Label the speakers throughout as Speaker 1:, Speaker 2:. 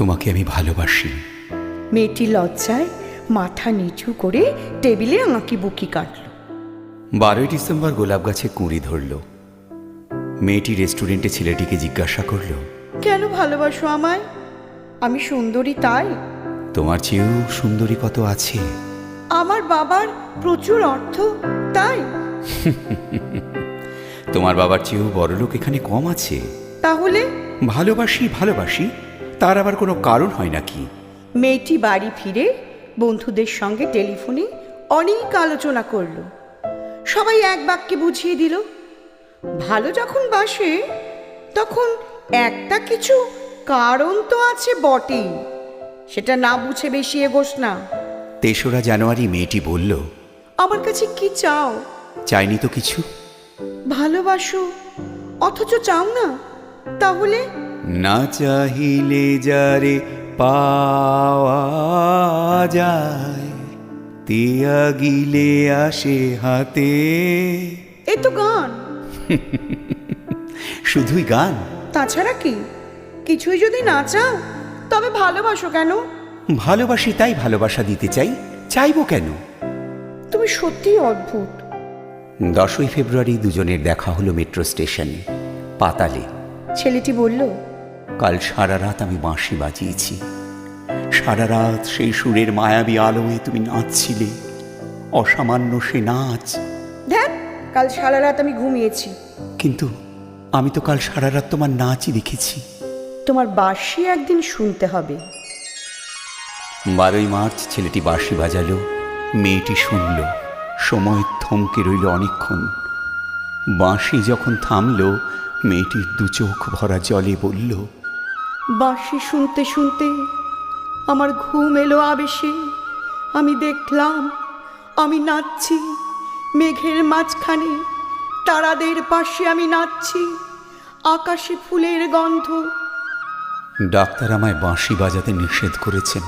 Speaker 1: তোমাকে আমি ভালোবাসি।
Speaker 2: মেয়েটি লজ্জায় মাথা নিচু করে টেবিলে আঁকি বুকি কাটল।
Speaker 1: বারোই ডিসেম্বর গোলাপ গাছে কুঁড়ি ধরল। মেয়েটি রেস্টুরেন্টে ছেলেটিকে জিজ্ঞাসা করল
Speaker 2: কেন ভালোবাসো আমায়? আমি সুন্দরী তাই।
Speaker 1: তোমার চেয়েও সুন্দরী কত আছে?
Speaker 2: আমার বাবার প্রচুর অর্থ তাই।
Speaker 1: তোমার বাবার চেয়েও বড়লোক এখানে কম আছে।
Speaker 2: তাহলে?
Speaker 1: ভালোবাসি ভালোবাসি। তার আবার কোনো কারণ হয় নাকি?
Speaker 2: মেয়েটি বাড়ি ফিরে বন্ধুদের সঙ্গে টেলিফোনে অনেক আলোচনা করল। সবাই এক বাক্যে বুঝিয়ে দিল ভালো যখন বাসে তখন একটা কিছু কারণ তো আছে বটেই। সেটা না বুঝে বেশি এগোস না।
Speaker 1: তেসরা জানুয়ারি মেয়েটি বলল
Speaker 2: আমার কাছে কি চাও?
Speaker 1: চাইনি তো কিছু?
Speaker 2: ভালোবাসো অথচ চাও না। তাহলে
Speaker 1: না চাহিলে যারে পাওয়া যায় তিয়া গিলে আসে হাতে।
Speaker 2: এ তো গান।
Speaker 1: শুধুই গান?
Speaker 2: তাছাড়া কি? কিছুই যদি না চাও তবে ভালোবাসো কেন?
Speaker 1: ভালোবাসি তাই ভালোবাসা দিতে চাই চাইব কেন?
Speaker 2: তুমি সত্যিই অদ্ভুত।
Speaker 1: দশই ফেব্রুয়ারি দুজনের দেখা হলো মেট্রো স্টেশনে পাতালে।
Speaker 2: ছেলেটি বলল
Speaker 1: কাল সারা রাত আমি বাঁশি বাজিয়েছি। সারা রাত সেই সুরের মায়াবী আলোয় তুমি নাচছিলে। অসামান্য সে নাচ।
Speaker 2: কাল সারা রাত আমি ঘুমিয়েছি।
Speaker 1: কিন্তু আমি তো কাল সারা রাত তোমার নাচই দেখেছি।
Speaker 2: তোমার বাঁশি একদিন শুনতে হবে।
Speaker 1: বারোই মার্চ ছেলেটি বাঁশি বাজালো মেয়েটি শুনল সময় থমকে রইল অনেকক্ষণ। বাঁশি যখন থামলো মেয়েটির দু চোখ ভরা জলে বলল
Speaker 2: বাঁশি শুনতে শুনতে আমার ঘুম এলো আবেশে। আমি দেখলাম আমি নাচছি মেঘের মাঝখানে তারাদের পাশে আমি নাচছি আকাশে ফুলের গন্ধ।
Speaker 1: ডাক্তার আমায় বাঁশি বাজাতে নিষেধ করেছেন।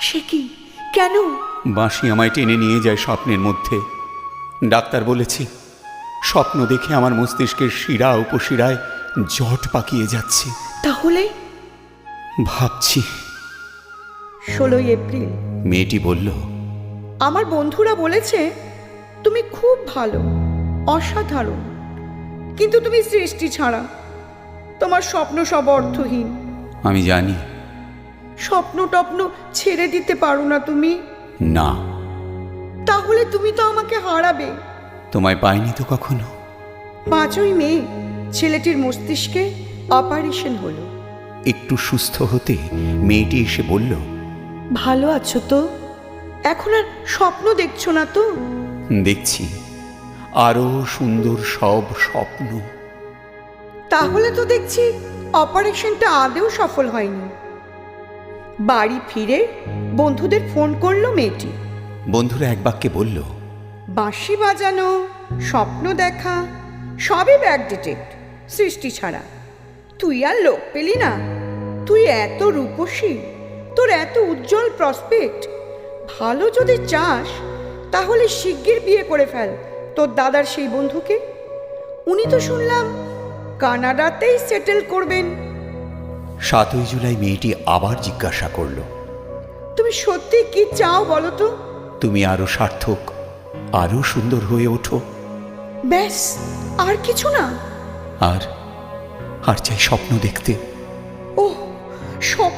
Speaker 2: সে কি? কেন?
Speaker 1: বাঁশি আমায় টেনে নিয়ে যায় স্বপ্নের মধ্যে। ডাক্তার বলেছে স্বপ্ন দেখে আমার মস্তিষ্কের শিরা উপশিরায় জট পাকিয়ে যাচ্ছে।
Speaker 2: তাহলে?
Speaker 1: ভাবছি।
Speaker 2: ষোলোই এপ্রিল।
Speaker 1: মেয়েটি বলল
Speaker 2: আমার বন্ধুরা বলেছে তুমি খুব ভালো অসাধারণ। কিন্তু তুমি সৃষ্টি ছাড়া তোমার স্বপ্ন সব অর্থহীন।
Speaker 1: আমি জানি।
Speaker 2: স্বপ্ন টপ্ন ছেড়ে দিতে পারো না তুমি।
Speaker 1: না।
Speaker 2: তাহলে তুমি তো আমাকে হারাবে।
Speaker 1: তোমায় পাইনি তো কখনো?
Speaker 2: পাঁচই মে ছেলেটির মস্তিষ্কে অপারেশন হলো।
Speaker 1: একটু সুস্থ হতে মেয়েটি এসে বলল
Speaker 2: ভালো আছো তো? এখন আর স্বপ্ন দেখছ না তো?
Speaker 1: দেখছি। আরও সুন্দর সব স্বপ্ন।
Speaker 2: তাহলে তো দেখছি অপারেশনটা আদেও সফল হয়নি। বাড়ি ফিরে বন্ধুদের ফোন করল মেয়েটি।
Speaker 1: বন্ধুরা এক বাক্যে বলল
Speaker 2: বাঁশি বাজানো স্বপ্ন দেখা সবই ব্যাকডেটেড সৃষ্টি ছাড়া। তুই আর লোক পেলি না? তুই এত রূপসী তোর এত উজ্জ্বল প্রসপেক্ট ভালো যদি চাস তাহলে শিগগির বিয়ে করে ফেল তোর দাদার সেই বন্ধুকে। উনি তো শুনলাম কানাডাতেই সেটেল করবেন।
Speaker 1: সাতই জুলাই মেয়েটি আবার জিজ্ঞাসা করল
Speaker 2: তুমি সত্যি কি চাও বলো তো?
Speaker 1: তুমি আরও সার্থক আরও সুন্দর হয়ে ওঠো।
Speaker 2: ব্যাস আর কিছু না।
Speaker 1: আর আর চাই স্বপ্ন দেখতে।
Speaker 2: ও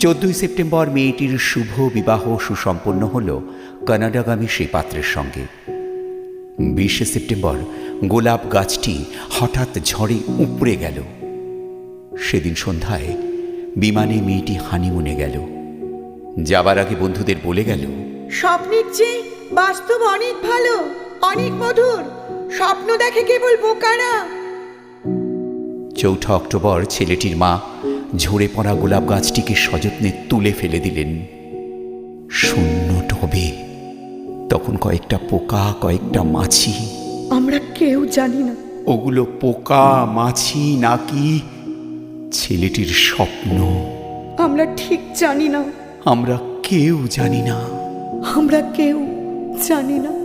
Speaker 1: চোদ্দই সেপ্টেম্বর মেয়েটির শুভ বিবাহ সুসম্পন্ন হল কানাডাগামী সেই পাত্রের সঙ্গে। বিশে সেপ্টেম্বর গোলাপ গাছটি হঠাৎ ঝড়ে উপড়ে গেল। সেদিন সন্ধ্যায় বিমানে মেয়েটি হানিমুনে গেল। যাবার আগে বন্ধুদের বলে গেল
Speaker 2: স্বপ্নের চেয়ে বাস্তব অনেক ভালো অনেক মধুর। স্বপ্ন দেখে কেবল বোকারা।
Speaker 1: চৌঠা অক্টোবর ছেলেটির মা ঝরে পড়া গোলাপ গাছটিকে সযত্নে তুলে ফেলে দিলেন। শূন্য টবে তখন কয়েকটা পোকা কয়েকটা মাছি।
Speaker 2: আমরা কেউ জানি না।
Speaker 1: ওগুলো পোকা মাছি নাকি ছেলেটির স্বপ্ন?
Speaker 2: আমরা ঠিক জানি না।
Speaker 1: আমরা কেউ জানি না।
Speaker 2: আমরা কেউ জানি না।